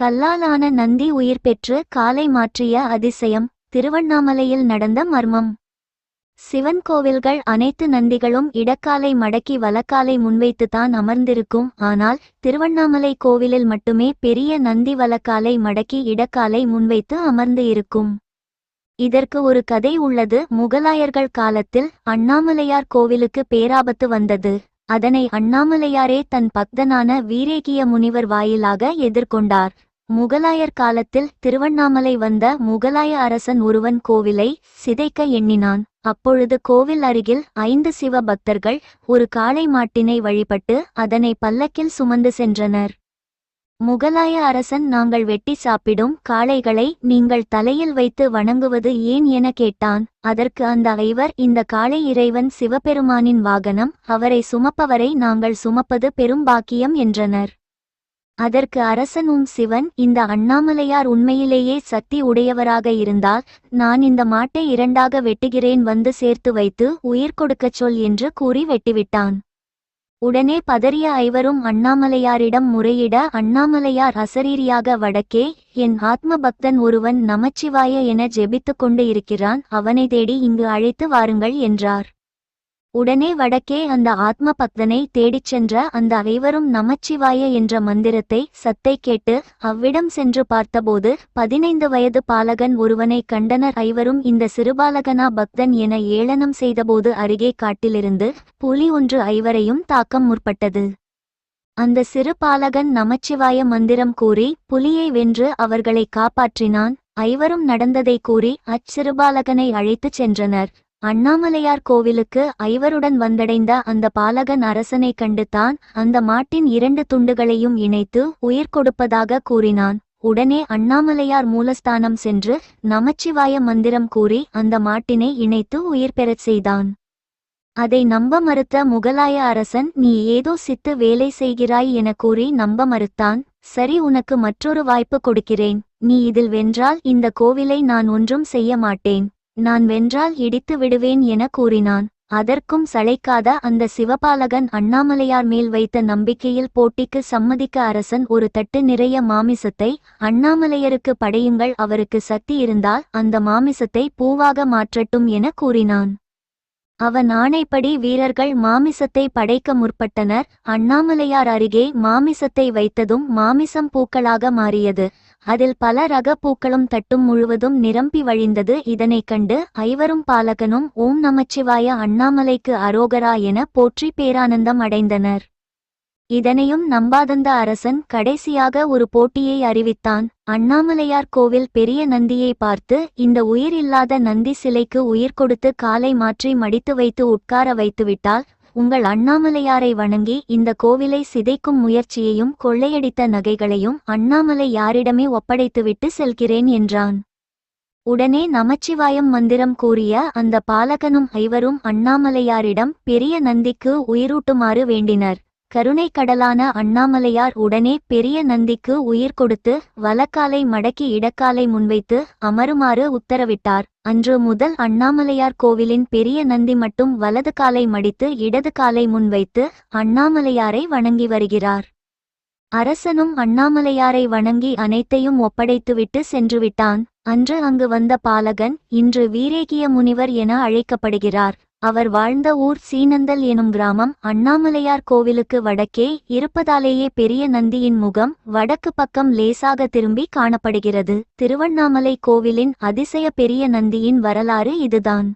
கல்லாலான நந்தி உயிர் பெற்று காலை மாற்றிய அதிசயம் திருவண்ணாமலையில் நடந்த மர்மம். சிவன் கோவில்கள் அனைத்து நந்திகளும் இடக்காலை மடக்கி வலக்காலை முன்வைத்துதான் அமர்ந்திருக்கும் ஆனால் திருவண்ணாமலை கோவிலில் மட்டுமே பெரிய நந்தி வலக்காலை மடக்கி இடக்காலை முன்வைத்து அமர்ந்து இருக்கும். இதற்கு ஒரு கதை உள்ளது. முகலாயர்கள் காலத்தில் அண்ணாமலையார் கோவிலுக்கு பேராபத்து வந்தது. அதனை அண்ணாமலையாரே தன் பக்தனான வீரேகிய முனிவர் வாயிலாக எதிர்கொண்டார். முகலாயர் காலத்தில் திருவண்ணாமலை வந்த முகலாய அரசன் ஒருவன் கோவிலை சிதைக்க எண்ணினான். அப்பொழுது கோவில் அருகில் ஐந்து சிவ பக்தர்கள் ஒரு காளை மாட்டினை வழிபட்டு அதனை பல்லக்கில் சுமந்து சென்றனர். முகலாய அரசன் நாங்கள் வெட்டி சாப்பிடும் காளைகளை நீங்கள் தலையில் வைத்து வணங்குவது ஏன் என கேட்டான். அதற்கு அந்த ஐவர் இந்த காளை இறைவன் சிவபெருமானின் வாகனம் அவரை சுமப்பவரை நாங்கள் சுமப்பது பெரும் பாக்கியம் என்றனர். அதற்கு அரசனும் சிவன் இந்த அண்ணாமலையார் உண்மையிலேயே சக்தி உடையவராக இருந்தால் நான் இந்த மாட்டை இரண்டாக வெட்டுகிறேன் வந்து சேர்த்து வைத்து உயிர் கொடுக்கச் சொல் என்று கூறி வெட்டிவிட்டான். உடனே பதறிய ஐவரும் அண்ணாமலையாரிடம் முறையிட அண்ணாமலையார் அசரீரியாக வடக்கே என் ஆத்ம பக்தன் ஒருவன் நமச்சிவாய என ஜெபித்துக் கொண்டு இருக்கிறான் அவனை தேடி இங்கு அழைத்து வாருங்கள் என்றார். உடனே வடக்கே அந்த ஆத்ம பக்தனை தேடிச் சென்ற அந்த ஐவரும் நமச்சிவாய என்ற மந்திரத்தை சத்தை கேட்டு அவ்விடம் சென்று பார்த்தபோது பதினைந்து வயது பாலகன் ஒருவனை கண்டனர். ஐவரும் இந்த சிறுபாலகனா பக்தன் என ஏளனம் செய்தபோது அருகே காட்டிலிருந்து புலி ஒன்று ஐவரையும் தாக்கம் முற்பட்டது. அந்த சிறு பாலகன் நமச்சிவாய மந்திரம் கூறி புலியை வென்று அவர்களை காப்பாற்றினான். ஐவரும் நடந்ததை கூறி அச்சிறுபாலகனை அழைத்துச் சென்றனர். அண்ணாமலையார் கோவிலுக்கு ஐவருடன் வந்தடைந்த அந்த பாலகன் அரசனை கண்டுதான் அந்த மாட்டின் இரண்டு துண்டுகளையும் இணைத்து உயிர் கொடுப்பதாக கூறினான். உடனே அண்ணாமலையார் மூலஸ்தானம் சென்று நமச்சிவாய மந்திரம் கூறி அந்த மாட்டினை இணைத்து உயிர் பெறச் செய்தான். அதை நம்ப மறுத்த முகலாய அரசன் நீ ஏதோ சித்து வேலை செய்கிறாய் என கூறி நம்ப மறுத்தான். சரி உனக்கு மற்றொரு வாய்ப்பு கொடுக்கிறேன். நீ இதில் வென்றால் இந்த கோவிலை நான் ஒன்றும் செய்ய மாட்டேன். நான் வென்றால் இடித்து விடுவேன் என கூறினான். அதற்கும் சளைக்காத அந்த சிவபாலகன் அண்ணாமலையார் மேல் வைத்த நம்பிக்கையில் போட்டிக்கு சம்மதிக்க அரசன் ஒரு தட்டு நிறைய மாமிசத்தை அண்ணாமலையருக்கு படையுங்கள் அவருக்கு சக்தி இருந்தால் அந்த மாமிசத்தை பூவாக மாற்றட்டும் என கூறினான். அவன் ஆணைப்படி வீரர்கள் மாமிசத்தை படைக்க முற்பட்டனர். அண்ணாமலையார் அருகே மாமிசத்தை வைத்ததும் மாமிசம் பூக்களாக மாறியது. அதில் பல ரக பூக்களும் தட்டும் முழுவதும் நிரம்பி வழிந்தது. இதனைக் கண்டு ஐவரும் பாலகனும் ஓம் நமச்சிவாய அண்ணாமலைக்கு அரோகரா என போற்றி பேரானந்தம் அடைந்தனர். இதனையும் நம்பாதந்த அரசன் கடைசியாக ஒரு போட்டியை அறிவித்தான். அண்ணாமலையார் கோவில் பெரிய நந்தியை பார்த்து இந்த உயிர் இல்லாத நந்தி சிலைக்கு உயிர் கொடுத்து காலை மாற்றி மடித்து வைத்து உட்கார வைத்துவிட்டால் உங்கள் அண்ணாமலையாரை வணங்கி இந்த கோவிலை சிதைக்கும் முயற்சியையும் கொள்ளையடித்த நகைகளையும் அண்ணாமலை யாரிடமே ஒப்படைத்துவிட்டு செல்கிறேன் என்றான். உடனே நமச்சிவாயம் மந்திரம் கூறிய அந்த பாலகனும் ஐவரும் அண்ணாமலையாரிடம் பெரிய நந்திக்கு உயிரூட்டுமாறு வேண்டினர். கருணை கடலான அண்ணாமலையார் உடனே பெரிய நந்திக்கு உயிர் கொடுத்து வலக்காலை மடக்கி இடக்காலை முன்வைத்து அமருமாறு உத்தரவிட்டார். அன்று முதல் அண்ணாமலையார் கோவிலின் பெரிய நந்தி மட்டும் வலது காலை மடித்து இடது காலை முன்வைத்து அண்ணாமலையாரை வணங்கி வருகிறார். அரசனும் அண்ணாமலையாரை வணங்கி அனைத்தையும் ஒப்படைத்துவிட்டு சென்றுவிட்டான். அன்று அங்கு வந்த பாலகன் இன்று வீரேகிய முனிவர் என அழைக்கப்படுகிறார். அவர் வாழ்ந்த ஊர் சீனந்தல் எனும் கிராமம் அண்ணாமலையார் கோவிலுக்கு வடக்கே இருப்பதாலேயே பெரிய நந்தியின் முகம் வடக்கு பக்கம் லேசாக திரும்பி காணப்படுகிறது. திருவண்ணாமலை கோவிலின் அதிசய பெரிய நந்தியின் வரலாறு இதுதான்.